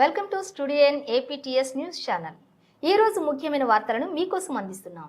Welcome studio in APTS news channel. ఈరోజు ముఖ్యమైన వార్తలను మీకోసం అందిస్తున్నాం.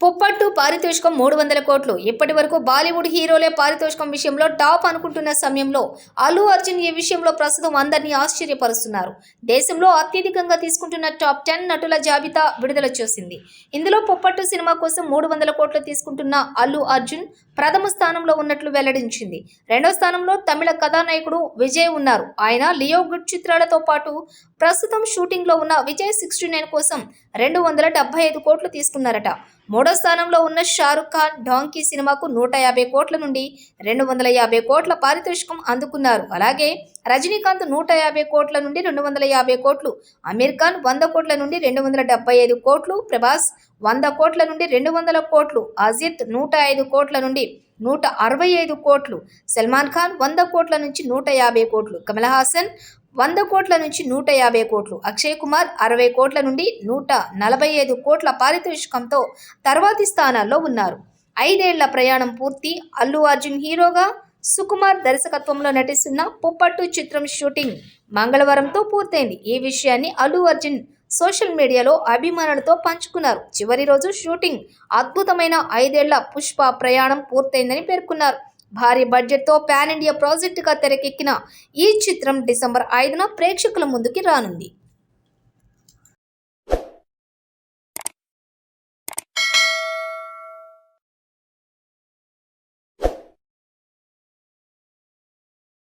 పుప్పట్టు పారితోషికం మూడు వందల కోట్లు. ఇప్పటి వరకు బాలీవుడ్ హీరోలే పారితోషికం విషయంలో టాప్ అనుకుంటున్న సమయంలో అల్లు అర్జున్ ఈ విషయంలో ప్రస్తుతం అందరినీ ఆశ్చర్యపరుస్తున్నారు. దేశంలో అత్యధికంగా తీసుకుంటున్న టాప్ టెన్ నటుల జాబితా విడుదల చేసింది. ఇందులో పుప్పట్టు సినిమా కోసం మూడు వందల కోట్లు తీసుకుంటున్న అల్లు అర్జున్ ప్రథమ స్థానంలో ఉన్నట్లు వెల్లడించింది. రెండో స్థానంలో తమిళ కథానాయకుడు విజయ్ ఉన్నారు. ఆయన లియో గుడ్ చిత్రాలతో పాటు ప్రస్తుతం షూటింగ్లో ఉన్న విజయ్ సిక్స్టీ నైన్ కోసం రెండు వందల డెబ్బై ఐదు కోట్లు తీసుకున్నారట. మూడో స్థానంలో ఉన్న షారుఖ్ ఖాన్ డాంకీ సినిమాకు నూట యాభై కోట్ల నుండి రెండు వందల యాభై కోట్ల పారితోషికం అందుకున్నారు. అలాగే రజనీకాంత్ నూట యాభై కోట్ల నుండి రెండు వందల యాభై కోట్లు అమీర్ ఖాన్ వంద కోట్ల నుండి రెండు వందల డెబ్బై ఐదు కోట్లు ప్రభాస్ వంద కోట్ల నుండి రెండు వందల కోట్లు అజిత్ నూట ఐదు కోట్ల నుండి నూట అరవై ఐదు కోట్లు సల్మాన్ ఖాన్ వంద కోట్ల నుంచి నూట యాభై కోట్లు కమల్ హాసన్ వంద కోట్ల నుంచి నూట యాభై కోట్లు అక్షయ్ కుమార్ అరవై కోట్ల నుండి నూట నలభై ఐదు కోట్ల పారితోషికంతో తర్వాతి స్థానాల్లో ఉన్నారు. ఐదేళ్ళ ప్రయాణం పూర్తి అల్లు అర్జున్ హీరోగా సుకుమార్ దర్శకత్వంలో నటిస్తున్న పుప్పట్టు చిత్రం షూటింగ్ మంగళవారంతో పూర్తయింది. ఈ విషయాన్ని అల్లు అర్జున్ సోషల్ మీడియాలో అభిమానులతో పంచుకున్నారు. చివరి రోజు షూటింగ్ అద్భుతమైన ఐదేళ్ళ పుష్ప ప్రయాణం పూర్తయిందని పేర్కొన్నారు. భారీ బడ్జెట్తో పాన్ ఇండియా ప్రాజెక్టుగా తెరకెక్కిన ఈ చిత్రం డిసెంబర్ ఐదున ప్రేక్షకుల ముందుకి రానుంది.